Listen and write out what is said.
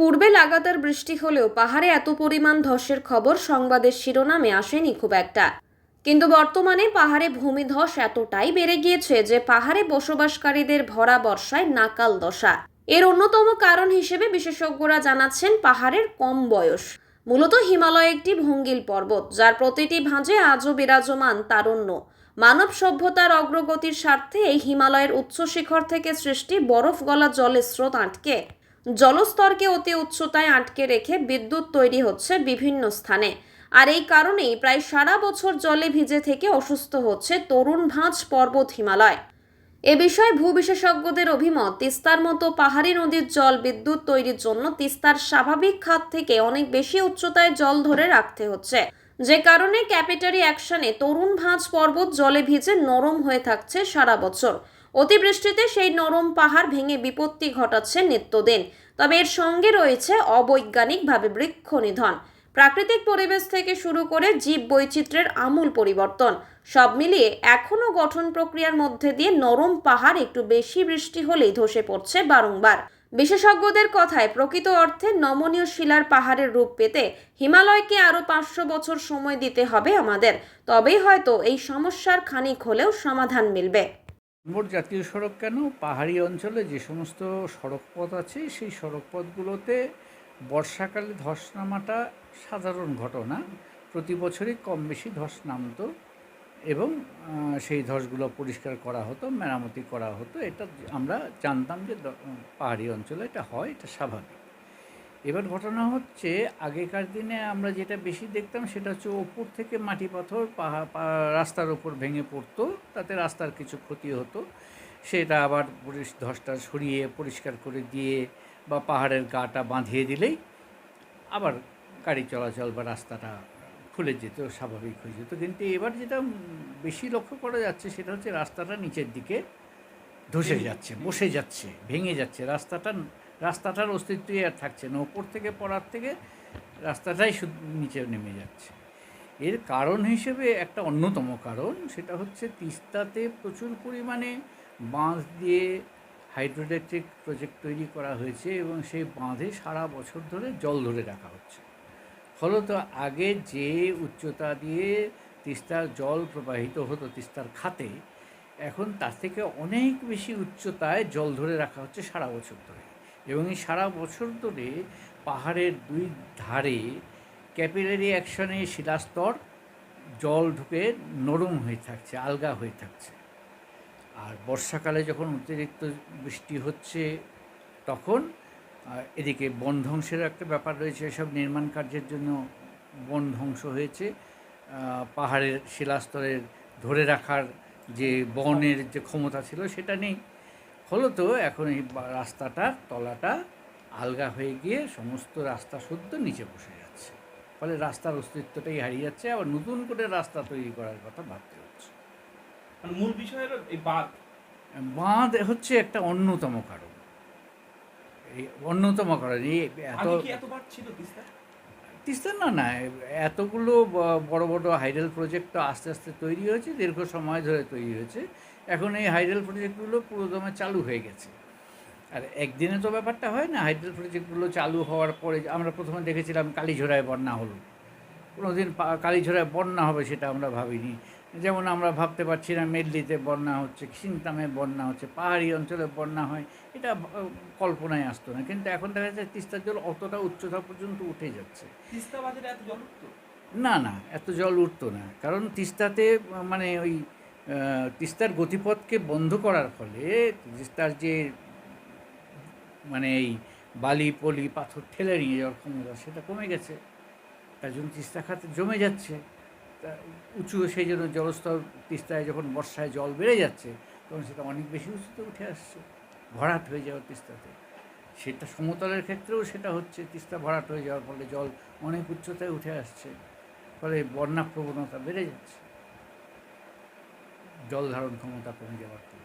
পূর্বে লাগাতার বৃষ্টি হলেও পাহাড়ে এত পরিমাণ ধসের খবর সংবাদের শিরোনামে আসেনি খুব একটা। কিন্তু বর্তমানে পাহাড়ে ভূমিধস এতটাই বেড়ে গিয়েছে যে পাহাড়ে বসবাসকারীদের ভরা বর্ষায় নাকাল দশা। এর অন্যতম কারণ হিসেবে বিশেষজ্ঞরা জানাচ্ছেন পাহাড়ের কম বয়স। মূলত হিমালয় একটি ভঙ্গিল পর্বত, যার প্রতিটি ভাঁজে আজও বিরাজমান তারণ্য। মানব সভ্যতার অগ্রগতির স্বার্থে এই হিমালয়ের উচ্চ শিখর থেকে সৃষ্টি বরফ গলা জলের স্রোত আটকে। জলস্তরকে অতি উচ্চতায় আটকে রেখে বিদ্যুৎ তৈরি হচ্ছে বিভিন্ন স্থানে। আর এই কারণেই প্রায় সারা বছর জলে ভিজে থেকে অসুস্থ হচ্ছে তরুণ ভাঁজ পর্বত হিমালয়। এ বিষয়ে ভূ বিশেষজ্ঞদের অভিমত, তিস্তার মতো পাহাড়ি নদীর জল বিদ্যুৎ তৈরির জন্য তিস্তার স্বাভাবিক খাত থেকে অনেক বেশি উচ্চতায় জল ধরে রাখতে হচ্ছে। যে কারণে ক্যাপিটারি অ্যাকশনে তরুণ ভাঁজ পর্বত জলে ভিজে নরম হয়ে থাকছে সারা বছর। অতিবৃষ্টিতে সেই নরম পাহাড় ভেঙে বিপত্তি ঘটাচ্ছে নিত্যদিন। তবে এর সঙ্গে রয়েছে অবৈজ্ঞানিকভাবে বৃক্ষ নিধন। প্রাকৃতিক পরিবেশ থেকে শুরু করে জীব বৈচিত্র্যের আমূল পরিবর্তন। সব মিলিয়ে এখনও গঠন প্রক্রিয়ার মধ্যে দিয়ে নরম পাহাড় একটু বেশি বৃষ্টি হলেই ধসে পড়ছে বারংবার। বিশেষজ্ঞদের কথায়, প্রকৃত অর্থে নমনীয় শিলার পাহাড়ের রূপ পেতে হিমালয়কে আরও পাঁচশো বছর সময় দিতে হবে আমাদের। তবেই হয়তো এই সমস্যার খানিক হলেও সমাধান মিলবে। মোট জাতীয় সড়ক কেন? পাহাড়ি অঞ্চলে যে সমস্ত সড়কপথ আছে, সেই সড়কপথগুলোতে বর্ষাকালে ধস নামাটা সাধারণ ঘটনা। প্রতি বছরই কম বেশি ধস নামতো এবং সেই ধসগুলো পরিষ্কার করা হতো, মেরামতি করা হতো। এটা আমরা জানতাম যে পাহাড়ি অঞ্চলে এটা হয়, এটা স্বাভাবিক। এবার ঘটনা হচ্ছে আগেকার দিনে আমরা যেটা বেশি দেখতাম সেটা হচ্ছে ওপর থেকে মাটি পাথর পাহাড় রাস্তার ওপর ভেঙে পড়তো তাতে রাস্তার কিছু ক্ষতি হতো। সেটা আবার ধসটা সরিয়ে পরিষ্কার করে দিয়ে বা পাহাড়ের গাটা বাঁধিয়ে দিলেই আবার গাড়ি চলাচল বা রাস্তাটা খুলে যেত স্বাভাবিক হয়ে যেত। কিন্তু এবার যেটা বেশি লক্ষ্য করা যাচ্ছে সেটা হচ্ছে রাস্তাটা নিচের দিকে ধসে যাচ্ছে বসে যাচ্ছে ভেঙে যাচ্ছে। রাস্তাটা রাস্তাটার অস্তিত্বই আর থাকছে না। ওপর থেকে পড়ার থেকে রাস্তাটাই নিচে নেমে যাচ্ছে। এর কারণ হিসেবে একটা অন্যতম কারণ সেটা হচ্ছে তিস্তাতে প্রচুর পরিমাণে বাঁধ দিয়ে হাইড্রোইলেকট্রিক প্রজেক্ট তৈরি করা হয়েছে এবং সেই বাঁধে সারা বছর ধরে জল ধরে রাখা হচ্ছে। ফলত আগে যে উচ্চতা দিয়ে তিস্তার জল প্রবাহিত হতো তিস্তার খাতে, এখন তার থেকে অনেক বেশি উচ্চতায় জল ধরে রাখা হচ্ছে সারা বছর ধরে। এবং এই সারা বছর ধরে পাহাড়ের দুই ধারে ক্যাপিলারি অ্যাকশনে শিলাস্তর, জল ঢুকে নরম হয়ে থাকছে, আলগা হয়ে থাকছে। আর বর্ষাকালে যখন অতিরিক্ত বৃষ্টি হচ্ছে তখন এদিকে বন ধ্বংসের একটা ব্যাপার রয়েছে, এসব নির্মাণ কার্যের জন্য বন ধ্বংস হয়েছে। পাহাড়ের শিলাস্তরের ধরে রাখার যে বনের যে ক্ষমতা ছিল সেটা নেই। ফলত এখন এই রাস্তাটার তলাটা আলগা হয়ে গিয়ে সমস্ত রাস্তা শুদ্ধ নিচে বসে যাচ্ছে। ফলে রাস্তার অস্তিত্বটাই হারিয়ে যাচ্ছে আবার নতুন করে রাস্তা তৈরি করার কথা ভাবতে হচ্ছে। মানে মূল বিষয় এই বাদ বাঁধ হচ্ছে একটা অন্যতম কারণ। এই অন্যতম কারণ এই এত তিস্তা? না না এতগুলো বড় বড় হাইডেল প্রজেক্ট তো আস্তে আস্তে তৈরি হয়েছে দীর্ঘ সময় ধরে তৈরি হয়েছে। এখন এই হাইডেল প্রজেক্টগুলো পুরোদমে চালু হয়ে গেছে। আর একদিনে তো ব্যাপারটা হয় না হাইডেল প্রজেক্টগুলো চালু হওয়ার পরে আমরা প্রথমে দেখেছিলাম কালীঝোড়ায় বন্যা হলো। কোনো দিন কালীঝোড়ায় বন্যা হবে সেটা আমরা ভাবিনি। যেমন আমরা ভাবতে পারছি না মেডলিতে বন্যা হচ্ছে খিনতামে বন্যা হচ্ছে পাহাড়ি অঞ্চলে বন্যা হয় এটা কল্পনায় আসতো না। কিন্তু এখন দেখা যাচ্ছে তিস্তার জল অতটা উচ্চতা পর্যন্ত উঠে যাচ্ছে। তিস্তা এত জল উঠতো? না না এত জল উঠতো না। কারণ তিস্তাতে মানে ওই তিস্তার গতিপথকে বন্ধ করার ফলে তিস্তার যে মানে এই বালি, পলি, পাথর ঠেলে নিয়ে যাওয়ার ক্ষমতা সেটা কমে গেছে। তার জন্য তিস্তা খাতে জমে যাচ্ছে। তা উঁচু সেই জন্য জলস্তর তিস্তায় যখন বর্ষায় জল বেড়ে যাচ্ছে, তখন সেটা অনেক বেশি উঁচুতে উঠে আসছে। ভরাট হয়ে যাওয়া তিস্তাতে। সেটা সমতলের ক্ষেত্রেও সেটা হচ্ছে। তিস্তা ভরাট হয়ে যাওয়ার ফলে জল অনেক উচ্চতায় উঠে আসছে। ফলে বন্যা প্রবণতা বেড়ে যাচ্ছে। জল ধারণ ক্ষমতা কমে যাওয়ার